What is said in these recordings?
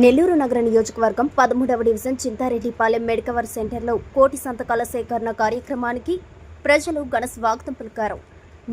నెల్లూరు నగర నియోజకవర్గం పదమూడవ డివిజన్ చింతారెడ్డిపాలెం మెడికవర్ సెంటర్లో కోటి సంతకాల సేకరణ కార్యక్రమానికి ప్రజలు ఘన స్వాగతం పలికారు.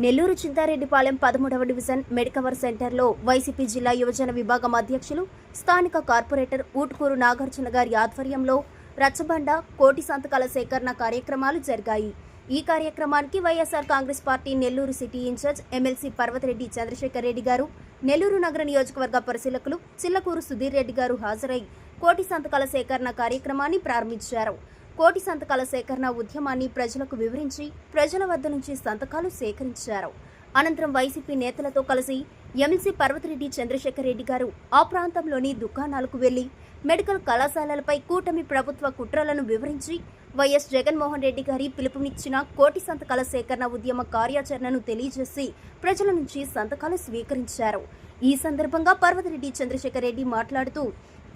నెల్లూరు చింతారెడ్డిపాలెం పదమూడవ డివిజన్ మెడికవర్ సెంటర్లో వైసీపీ జిల్లా యువజన విభాగం అధ్యక్షులు స్థానిక కార్పొరేటర్ ఊటుకూరు నాగార్జున గారి ఆధ్వర్యంలో రచ్చబండ కోటి సంతకాల సేకరణ కార్యక్రమాలు జరిగాయి. ఈ కార్యక్రమానికి YSR Congress party Nellore city in charge MLC Parvathareddy Chandrasekhar Reddy గారు నెల్లూరు నగర నియోజకవర్గ పరిశీలకులు చిల్లకూరు సుధీర్ రెడ్డి గారు హాజరై కోటి సంతకాల సేకరణ కార్యక్రమాన్ని ప్రారంభించారు. కోటి సంతకాల సేకరణ ఉద్యమాన్ని ప్రజలకు వివరించి ప్రజల వద్ద నుంచి సంతకాలు సేకరించారు. అనంతరం వైసీపీ నేతలతో కలిసి ఎమ్మెల్సీ పర్వతిరెడ్డి చంద్రశేఖర్ రెడ్డి గారు ఆ ప్రాంతంలోని దుకాణాలకు వెళ్ళి మెడికల్ కళాశాలలపై కూటమి ప్రభుత్వ కుట్రలను వివరించి వైఎస్ జగన్మోహన్ రెడ్డి గారి పిలుపునిచ్చిన కోటి సంతకాల సేకరణ ఉద్యమ కార్యాచరణను తెలియజేసి ప్రజల నుంచి సంతకాలు స్వీకరించారు. ఈ సందర్భంగా పర్వతిరెడ్డి చంద్రశేఖర్ రెడ్డి మాట్లాడుతూ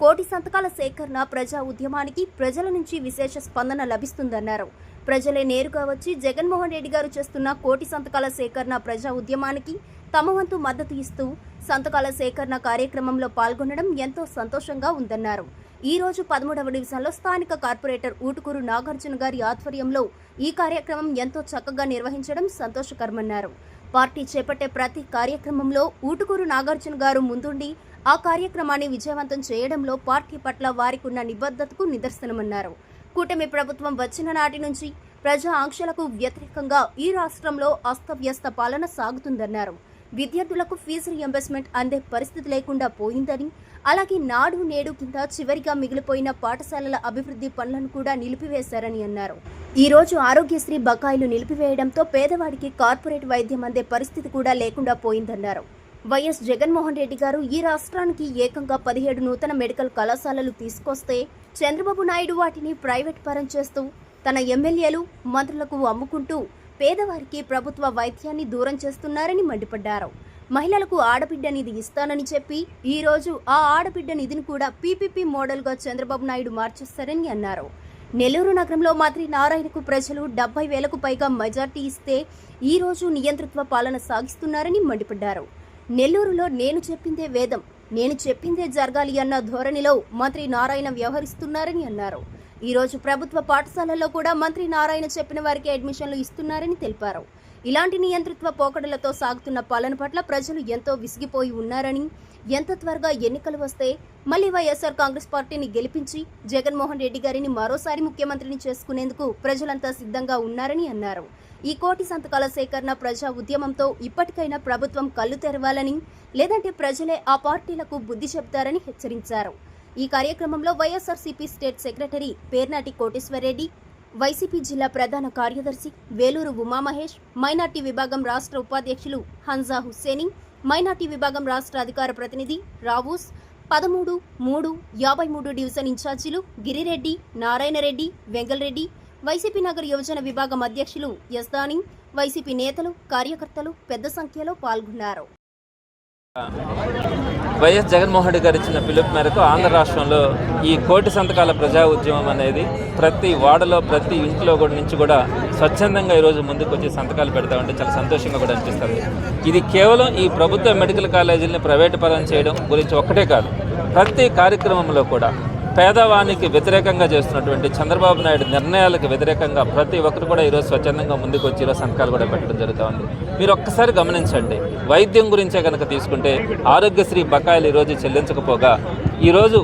కోటి సంతకాల సేకరణ ప్రజా ఉద్యమానికి ప్రజల నుంచి విశేష స్పందన లభిస్తుందన్నారు. ప్రజలే నేరుగా వచ్చి జగన్మోహన్ రెడ్డి గారు చేస్తున్న కోటి సంతకాల సేకరణ ప్రజా ఉద్యమానికి తమ వంతు మద్దతు ఇస్తూ సంతకాల సేకరణ కార్యక్రమంలో పాల్గొనడం ఎంతో సంతోషంగా ఉందన్నారు. ఈ రోజు పదమూడవ డివిజన్లో స్థానిక కార్పొరేటర్ ఊటుకూరు నాగార్జున గారి ఆధ్వర్యంలో ఈ కార్యక్రమం ఎంతో చక్కగా నిర్వహించడం సంతోషకరమన్నారు. పార్టీ చేపట్టే ప్రతి కార్యక్రమంలో ఊటుకూరు నాగార్జున గారు ముందుండి ఆ కార్యక్రమాన్ని విజయవంతం చేయడంలో పార్టీ పట్ల వారికున్న నిబద్ధతకు నిదర్శనమన్నారు. కూటమి ప్రభుత్వం వచ్చిన నాటి నుంచి ప్రజా ఆంక్షలకు వ్యతిరేకంగా ఈ రాష్ట్రంలో అస్తవ్యస్త పాలన సాగుతుందన్నారు. విద్యార్థులకు ఫీజు రియంబర్స్మెంట్ అందే పరిస్థితి లేకుండా పోయిందని అలాగే నాడు నేడు కింద చివరిగా మిగిలిపోయిన పాఠశాలల అభివృద్ధి పనులను కూడా నిలిపివేశారని అన్నారు. ఈ రోజు ఆరోగ్యశ్రీ బకాయిలు నిలిపివేయడంతో పేదవాడికి కార్పొరేట్ వైద్యం అందే పరిస్థితి కూడా లేకుండా పోయిందన్నారు. వైఎస్ జగన్మోహన్ రెడ్డి గారు ఈ రాష్ట్రానికి ఏకంగా పదిహేడు నూతన మెడికల్ కళాశాలలు తీసుకొస్తే చంద్రబాబు నాయుడు వాటిని ప్రైవేట్ పరం చేస్తూ తన ఎమ్మెల్యేలు మంత్రులకు అమ్ముకుంటూ పేదవారికి ప్రభుత్వ వైద్యాన్ని దూరం చేస్తున్నారని మండిపడ్డారు. మహిళలకు ఆడబిడ్డ నిధి ఇస్తానని చెప్పి ఈరోజు ఆ ఆడబిడ్డ నిధిని కూడా పీపీపీ మోడల్గా చంద్రబాబు నాయుడు మార్చేస్తారని అన్నారు. నెల్లూరు నగరంలో మంత్రి నారాయణకు ప్రజలు డెబ్బై వేలకు పైగా మెజార్టీ ఇస్తే ఈ రోజు నియంతృత్వ పాలన సాగిస్తున్నారని మండిపడ్డారు. నెల్లూరులో నేను చెప్పిందే వేదం నేను చెప్పిందే జరగాలి అన్న ధోరణిలో మంత్రి నారాయణ వ్యవహరిస్తున్నారని అన్నారు. ఈరోజు ప్రభుత్వ పాఠశాలల్లో కూడా మంత్రి నారాయణ చెప్పిన వారికి అడ్మిషన్లు ఇస్తున్నారని తెలిపారు. ఇలాంటి నియంతృత్వ పోకడలతో సాగుతున్న పాలన పట్ల ప్రజలు ఎంతో విసిగిపోయి ఉన్నారని ఎంత త్వరగా ఎన్నికలు వస్తే మళ్ళీ వైఎస్ఆర్ కాంగ్రెస్ పార్టీని గెలిపించి జగన్మోహన్ రెడ్డి గారిని మరోసారి ముఖ్యమంత్రిని చేసుకునేందుకు ప్రజలంతా సిద్ధంగా ఉన్నారని అన్నారు. ఈ కోటి సంతకాల సేకరణ ప్రజా ఉద్యమంతో ఇప్పటికైనా ప్రభుత్వం కళ్ళు తెరవాలని లేదంటే ప్రజలే ఆ పార్టీలకు బుద్ధి చెబుతారని హెచ్చరించారు. ఈ కార్యక్రమంలో YSRCP state secretary Pernati Koteswarareddy YCP జిల్లా ప్రధాన కార్యదర్శి వేలూరు ఉమామహేష్ మైనార్టీ విభాగం రాష్ట్ర ఉపాధ్యక్షులు హన్జా హుస్సేని మైనార్టీ విభాగం రాష్ట్ర అధికార ప్రతినిధి రావూస్ పదమూడు మూడు యాభై మూడు డివిజన్ ఇన్ఛార్జీలు గిరిరెడ్డి నారాయణరెడ్డి వెంగల్రెడ్డి వైసీపీ నగర యువజన విభాగం అధ్యక్షులు యస్దాని వైసీపీ నేతలు కార్యకర్తలు పెద్ద సంఖ్యలో పాల్గొన్నారు. వైఎస్ జగన్మోహన్ రెడ్డి గారు ఇచ్చిన పిలుపు మేరకు ఆంధ్ర రాష్ట్రంలో ఈ కోటి సంతకాల ప్రజా ఉద్యమం అనేది ప్రతి వాడలో ప్రతి ఇంట్లో కూడా నుంచి కూడా స్వచ్ఛందంగా ఈరోజు ముందుకు వచ్చి సంతకాలు పెడతా ఉంటే చాలా సంతోషంగా కూడా అనిపిస్తుంది. ఇది కేవలం ఈ ప్రభుత్వ మెడికల్ కాలేజీలని ప్రైవేటు పరం చేయడం గురించి ఒక్కటే కాదు. ప్రతి కార్యక్రమంలో కూడా పేదవానికి వ్యతిరేకంగా చేస్తున్నటువంటి చంద్రబాబు నాయుడు నిర్ణయాలకు వ్యతిరేకంగా ప్రతి ఒక్కరు కూడా ఈరోజు స్వచ్ఛందంగా ముందుకు వచ్చి ఈరోజు సంతకాలు కూడా పెట్టడం జరుగుతుంది మీరు ఒక్కసారి గమనించండి. వైద్యం గురించే కనుక తీసుకుంటే ఆరోగ్యశ్రీ బకాయిలు ఈరోజు చెల్లించకపోగా ఈరోజు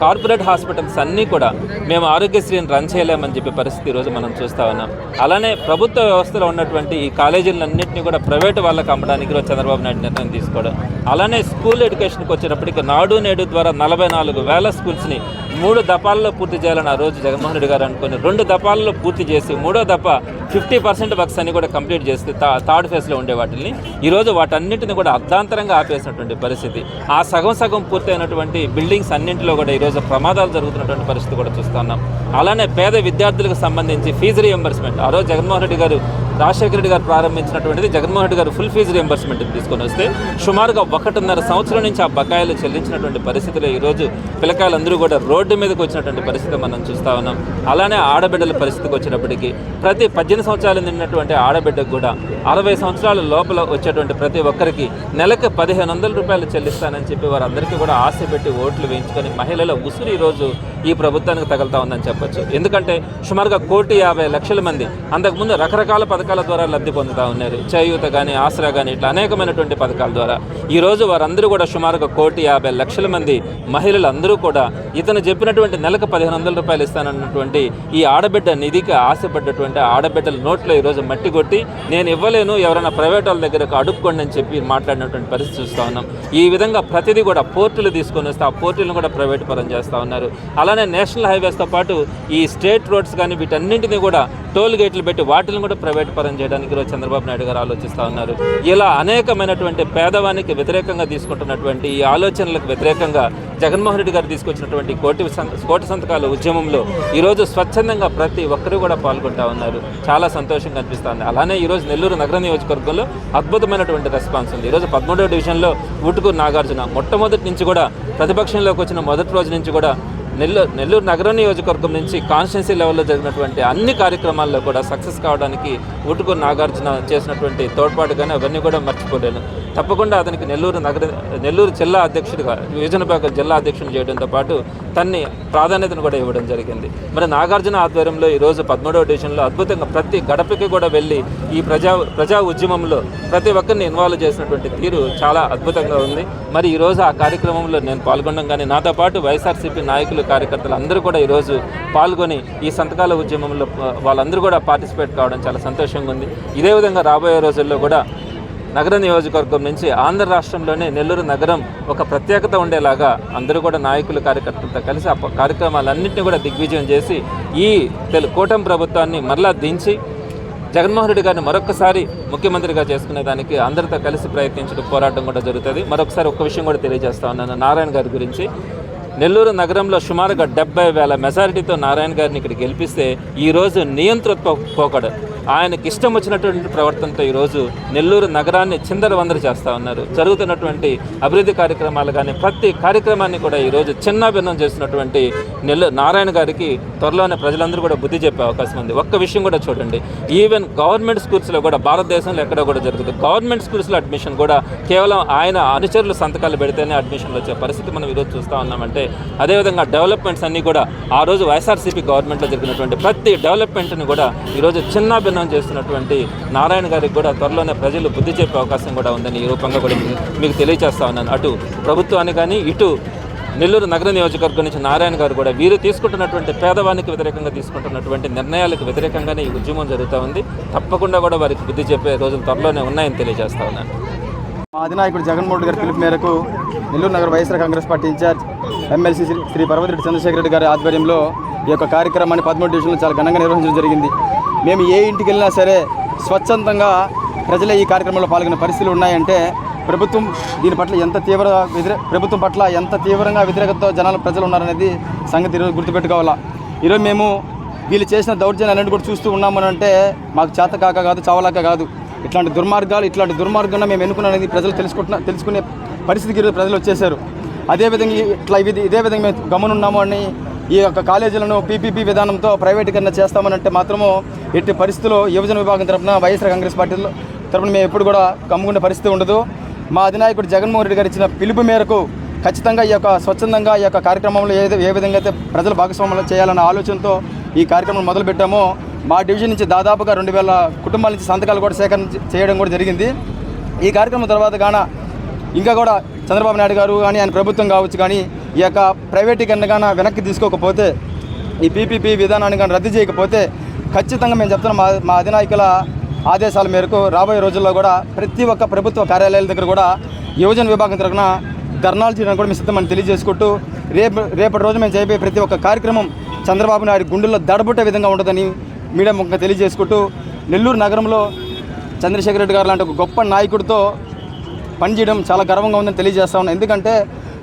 కార్పొరేట్ హాస్పిటల్స్ అన్నీ కూడా మేము ఆరోగ్యశ్రీని రన్ చేయలేమని చెప్పే పరిస్థితి ఈరోజు మనం చూస్తూ ఉన్నాం. అలానే ప్రభుత్వ వ్యవస్థలో ఉన్నటువంటి ఈ కాలేజీలన్నింటినీ కూడా ప్రైవేట్ వాళ్ళకి అమ్మడానికి ఈరోజు చంద్రబాబు నాయుడు నిర్ణయం తీసుకోవడం. అలానే స్కూల్ ఎడ్యుకేషన్కి వచ్చినప్పటికీ నాడు నేడు ద్వారా నలభై నాలుగు వేల స్కూల్స్ని మూడు దపాల్లో పూర్తి చేయాలని ఆ రోజు జగన్మోహన్ రెడ్డి గారు అనుకుని రెండు దపాల్లో పూర్తి చేసి మూడో దప ఫిఫ్టీ పర్సెంట్ వర్క్స్ అన్ని కూడా కంప్లీట్ చేస్తే తా థర్డ్ ఫేజ్లో ఉండే వాటిని ఈరోజు వాటన్నిటిని కూడా అర్ధాంతరంగా ఆపేసినటువంటి పరిస్థితి. ఆ సగం సగం పూర్తయినటువంటి బిల్డింగ్స్ అన్నింటిలో కూడా ఈరోజు ప్రమాదాలు జరుగుతున్నటువంటి పరిస్థితి కూడా చూస్తున్నాం అలానే పేద విద్యార్థులకు సంబంధించి ఫీజు రియంబర్స్మెంట్ ఆ రోజు జగన్మోహన్ రెడ్డి గారు రాజశేఖర రెడ్డి గారు ప్రారంభించినటువంటిది జగన్మోహన్ రెడ్డి గారు ఫుల్ ఫీజు రియంబర్స్మెంట్ తీసుకొని వస్తే సుమారుగా ఒకటిన్నర సంవత్సరం నుంచి ఆ బకాయిలు చెల్లించినటువంటి పరిస్థితిలో ఈరోజు పిల్లకాయలందరూ కూడా రోడ్డు మీదకి వచ్చినటువంటి పరిస్థితి మనం చూస్తా ఉన్నాం. అలానే ఆడబిడ్డల పరిస్థితికి వచ్చినప్పటికీ ప్రతి పద్దెనిమిది సంవత్సరాలు నిన్నటువంటి ఆడబిడ్డకు కూడా అరవై సంవత్సరాల లోపల వచ్చేటువంటి ప్రతి ఒక్కరికి నెలకు పదిహేను వందల రూపాయలు చెల్లిస్తానని చెప్పి వారందరికీ కూడా ఆశ పెట్టి ఓట్లు వేయించుకొని మహిళల ఉసురు ఈరోజు ఈ ప్రభుత్వానికి తగులుతా ఉందని చెప్పొచ్చు. ఎందుకంటే సుమారుగా కోటి యాభై లక్షల మంది అంతకుముందు రకరకాల పథకాలు పథకాల ద్వారా లబ్ధి పొందుతూ ఉన్నారు. చేయూత కానీ ఆసరా కానీ ఇట్లా అనేకమైనటువంటి పథకాల ద్వారా. ఈరోజు వారందరూ కూడా సుమారుగా కోటి యాభై లక్షల మంది మహిళలు అందరూ కూడా ఇతను చెప్పినటువంటి నెలకు పదిహేను వందల రూపాయలు ఇస్తానన్నటువంటి ఈ ఆడబిడ్డ నిధికి ఆశపడ్డటువంటి ఆడబిడ్డల నోట్లో ఈరోజు మట్టి కొట్టి నేను ఇవ్వలేను ఎవరైనా ప్రైవేట్ వాళ్ళ దగ్గరకు అడుక్కోండి అని చెప్పి మాట్లాడినటువంటి పరిస్థితి చూస్తూ ఉన్నాం. ఈ విధంగా ప్రతిదీ కూడా పోర్టులు తీసుకొని వస్తే ఆ పోర్టులను కూడా ప్రైవేట్ పరం చేస్తూ ఉన్నారు. అలానే నేషనల్ హైవేస్తో పాటు ఈ స్టేట్ రోడ్స్ కానీ వీటన్నింటినీ కూడా టోల్ గేట్లు పెట్టి వాటిని కూడా ప్రైవేట్ పరం చేయడానికి ఈరోజు చంద్రబాబు నాయుడు గారు ఆలోచిస్తూ ఉన్నారు. ఇలా అనేకమైనటువంటి పేదవానికి వ్యతిరేకంగా తీసుకుంటున్నటువంటి ఈ ఆలోచనలకు వ్యతిరేకంగా జగన్మోహన్ రెడ్డి గారు తీసుకొచ్చినటువంటి కోటి కోటి సంతకాల ఉద్యమంలో ఈరోజు స్వచ్ఛందంగా ప్రతి ఒక్కరూ కూడా పాల్గొంటా ఉన్నారు. చాలా సంతోషంగా అనిపిస్తుంది అలానే ఈరోజు నెల్లూరు నగర నియోజకవర్గంలో అద్భుతమైనటువంటి రెస్పాన్స్ ఉంది. ఈరోజు పదమూడవ డివిజన్లో ఉటుకు నాగార్జున మొట్టమొదటి నుంచి కూడా ప్రతిపక్షంలోకి వచ్చిన మొదటి రోజు నుంచి కూడా నెల్లూరు నెల్లూరు నగర నియోజకవర్గం నుంచి కాన్స్టిట్యున్సీ లెవెల్లో జరిగినటువంటి అన్ని కార్యక్రమాల్లో కూడా సక్సెస్ కావడానికి ఊటుకూరు నాగార్జున చేసినటువంటి తోడ్పాటు కానీ అవన్నీ కూడా మర్చిపోలేను. తప్పకుండా అతనికి నెల్లూరు నగర నెల్లూరు జిల్లా అధ్యక్షుడిగా యోజన జిల్లా అధ్యక్షుడు చేయడంతో పాటు తన్ని ప్రాధాన్యతను కూడా ఇవ్వడం జరిగింది. మరి నాగార్జున ఆధ్వర్యంలో ఈరోజు పదమూడవ డివిజన్లో అద్భుతంగా ప్రతి గడపకి కూడా వెళ్ళి ఈ ప్రజా ప్రజా ఉద్యమంలో ప్రతి ఒక్కరిని ఇన్వాల్వ్ చేసినటువంటి తీరు చాలా అద్భుతంగా ఉంది. మరి ఈరోజు ఆ కార్యక్రమంలో నేను పాల్గొనడం కానీ నాతో పాటు వైఎస్ఆర్సీపీ నాయకులు కార్యకర్తలు అందరూ కూడా ఈరోజు పాల్గొని ఈ సంతకాల ఉద్యమంలో వాళ్ళందరూ కూడా పార్టిసిపేట్ కావడం చాలా సంతోషంగా ఉంది. ఇదే విధంగా రాబోయే రోజుల్లో కూడా నగర నియోజకవర్గం నుంచి ఆంధ్ర రాష్ట్రంలోనే నెల్లూరు నగరం ఒక ప్రత్యేకత ఉండేలాగా అందరూ కూడా నాయకులు కార్యకర్తలతో కలిసి ఆ కార్యక్రమాలన్నింటినీ కూడా దిగ్విజయం చేసి ఈ తెలు కూటమి ప్రభుత్వాన్ని మరలా దించి జగన్మోహన్ రెడ్డి గారిని మరొకసారి ముఖ్యమంత్రిగా చేసుకునే దానికి అందరితో కలిసి ప్రయత్నించడం పోరాటం కూడా జరుగుతుంది. మరొకసారి ఒక్క విషయం కూడా తెలియజేస్తా ఉన్నాను. నారాయణ గారి గురించి. నెల్లూరు నగరంలో సుమారుగా డెబ్బై వేల మెజారిటీతో నారాయణ గారిని ఇక్కడ గెలిపిస్తే ఈరోజు నియంతృత్వ పోకడు ఆయనకి ఇష్టం వచ్చినటువంటి ప్రవర్తనతో ఈరోజు నెల్లూరు నగరాన్ని చిందరవందర చేస్తూ ఉన్నారు. జరుగుతున్నటువంటి అభివృద్ధి కార్యక్రమాలు కానీ ప్రతి కార్యక్రమాన్ని కూడా ఈరోజు చిన్నాభిన్నం చేస్తున్నటువంటి నెల్లు నారాయణ గారికి త్వరలోనే ప్రజలందరూ కూడా బుద్ధి చెప్పే అవకాశం ఉంది. ఒక్క విషయం కూడా చూడండి. ఈవెన్ గవర్నమెంట్ స్కూల్స్లో కూడా భారతదేశంలో ఎక్కడ కూడా జరుగుతుంది. గవర్నమెంట్ స్కూల్స్లో అడ్మిషన్ కూడా కేవలం ఆయన అనుచరులు సంతకాలు పెడితేనే అడ్మిషన్లు వచ్చే పరిస్థితి మనం ఈరోజు చూస్తూ ఉన్నామంటే అదేవిధంగా డెవలప్మెంట్స్ అన్నీ కూడా ఆ రోజు వైఎస్ఆర్సీపీ గవర్నమెంట్లో జరిగినటువంటి ప్రతి డెవలప్మెంట్ని కూడా ఈరోజు అనుసంధానం చేస్తున్నటువంటి నారాయణ గారికి కూడా త్వరలోనే ప్రజలు బుద్ధి చెప్పే అవకాశం కూడా ఉందని ఈ రూపంగా కూడా మీకు- మీకు తెలియజేస్తా ఉన్నాను. అటు ప్రభుత్వాన్ని కానీ ఇటు నెల్లూరు నగర నియోజకవర్గం నుంచి నారాయణ గారు కూడా వీరు తీసుకుంటున్నటువంటి పేదవానికి వ్యతిరేకంగా తీసుకుంటున్నటువంటి నిర్ణయాలకు వ్యతిరేకంగానే ఈ ఉద్యమం జరుగుతూ ఉంది. తప్పకుండా కూడా వారికి బుద్ధి చెప్పే రోజులు త్వరలోనే ఉన్నాయని తెలియజేస్తా ఉన్నాను. మా అధినాయకుడు జగన్మోహన్ గారి పిలుపు మేరకు నెల్లూరు నగర YSR Congress party incharge MLC Shri Shri Parvathireddy Chandrasekhara Reddy గారి ఆధ్వర్యంలో ఈ యొక్క కార్యక్రమాన్ని పదమూడు డివిజన్లో చాలా ఘనంగా నిర్వహించడం జరిగింది. మేము ఏ ఇంటికి వెళ్ళినా సరే స్వచ్ఛందంగా ప్రజలే ఈ కార్యక్రమంలో పాల్గొనే పరిస్థితులు ఉన్నాయంటే ప్రభుత్వం దీని పట్ల ఎంత తీవ్ర వ్యతిరే ప్రభుత్వం పట్ల ఎంత తీవ్రంగా వ్యతిరేకతతో జనాలు ప్రజలు ఉన్నారనేది సంగతి ఈరోజు గుర్తుపెట్టుకోవాలా. ఈరోజు మేము వీళ్ళు చేసిన దౌర్జన్యాలన్నీ కూడా చూస్తూ ఉన్నామని అంటే మాకు చేత కాక కాదు చావలాక కాదు. ఇట్లాంటి దుర్మార్గాలు ఇట్లాంటి దుర్మార్గంగా మేము ఎన్నుకున్నది ప్రజలు తెలుసుకుంటున్న తెలుసుకునే పరిస్థితికి ఈరోజు ప్రజలు వచ్చేసారు. అదేవిధంగా ఇట్లా ఇది ఇదే విధంగా మేము గమనున్నాము అని ఈ యొక్క కాలేజీలను పీపీపీ విధానంతో ప్రైవేటీకరణ చేస్తామనంటే మాత్రము ఎట్టి పరిస్థితుల్లో యువజన విభాగం తరపున వైఎస్ఆర్ కాంగ్రెస్ పార్టీలో తరపున మేము ఎప్పుడు కూడా కమ్ముకునే పరిస్థితి ఉండదు. మా అధినాయకుడు జగన్మోహన్ రెడ్డి గారు ఇచ్చిన పిలుపు మేరకు ఖచ్చితంగా ఈ యొక్క స్వచ్ఛందంగా ఈ యొక్క కార్యక్రమంలో ఏ ఏ విధంగా అయితే ప్రజలు భాగస్వామ్యం చేయాలన్న ఆలోచనతో ఈ కార్యక్రమం మొదలుపెట్టామో మా డివిజన్ నుంచి దాదాపుగా రెండు వేల కుటుంబాల నుంచి సంతకాలు కూడా సేకరణ చేయడం కూడా జరిగింది. ఈ కార్యక్రమం తర్వాత గాన ఇంకా కూడా చంద్రబాబు నాయుడు గారు కానీ ఆయన ప్రభుత్వం కావచ్చు కానీ ఈ యొక్క ప్రైవేటీకరణ కానీ వెనక్కి తీసుకోకపోతే ఈ పీపీపీ విధానాన్ని కానీ రద్దు చేయకపోతే ఖచ్చితంగా మేము చెప్తున్నాం మా మా అధినాయకుల ఆదేశాల మేరకు రాబోయే రోజుల్లో కూడా ప్రతి ఒక్క ప్రభుత్వ కార్యాలయాల దగ్గర కూడా యువజన విభాగం తరఫున ధర్నాలు చేయడానికి కూడా మేము సిద్ధమని తెలియజేసుకుంటూ రేపు రేపటి రోజు మేము చేయబోయే ప్రతి ఒక్క కార్యక్రమం చంద్రబాబు నాయుడు గుండెల్లో దడబుట్టే విధంగా ఉంటుందని మీడియా ముఖంగా తెలియజేసుకుంటూ నెల్లూరు నగరంలో చంద్రశేఖర రెడ్డి గారు లాంటి ఒక గొప్ప నాయకుడితో పనిచేయడం చాలా గర్వంగా ఉందని తెలియజేస్తా ఉన్నాను ఎందుకంటే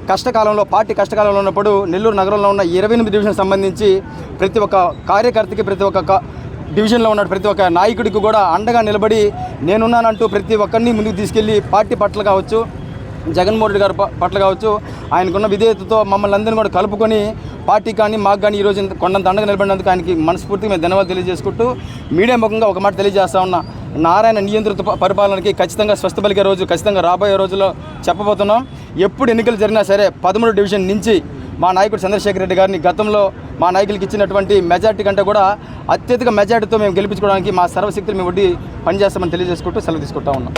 కష్టకాలంలో పార్టీ కష్టకాలంలో ఉన్నప్పుడు నెల్లూరు నగరంలో ఉన్న ఇరవై ఎనిమిది డివిజన్ సంబంధించి ప్రతి ఒక్క కార్యకర్తకి ప్రతి ఒక్క డివిజన్లో ఉన్న ప్రతి ఒక్క నాయకుడికి కూడా అండగా నిలబడి నేనున్నానంటూ ప్రతి ఒక్కరిని ముందుకు తీసుకెళ్ళి పార్టీ పట్ల కావచ్చు జగన్మోహన్ రెడ్డి గారి ప- పట్ల కావచ్చు ఆయనకున్న విధేయతతో మమ్మల్ని అందరినీ కూడా కలుపుకొని పార్టీ కానీ మాకు కానీ ఈరోజు ఇంత- కొండంత అండగా నిలబడినందుకు ఆయనకి మనస్ఫూర్తిగా మేము ధన్యవాదాలు తెలియజేసుకుంటూ మీడియా ముఖంగా ఒక మాట తెలియజేస్తా ఉన్నా. నారాయణ నియంత్రిత పరిపాలనకి ఖచ్చితంగా స్వస్థ పలికే రోజు ఖచ్చితంగా రాబోయే రోజుల్లో చెప్పబోతున్నాం. ఎప్పుడు ఎన్నికలు జరిగినా సరే పదమూడు డివిజన్ నుంచి మా నాయకుడు చంద్రశేఖర్ రెడ్డి గారిని గతంలో మా నాయకులకి ఇచ్చినటువంటి మెజార్టీ కంటే కూడా అత్యధిక మెజార్టీతో మేము గెలిపించుకోవడానికి మా సర్వశక్తులు మేము వడ్డీ పనిచేస్తామని తెలియజేసుకుంటూ సెలవు తీసుకుంటా ఉన్నాం.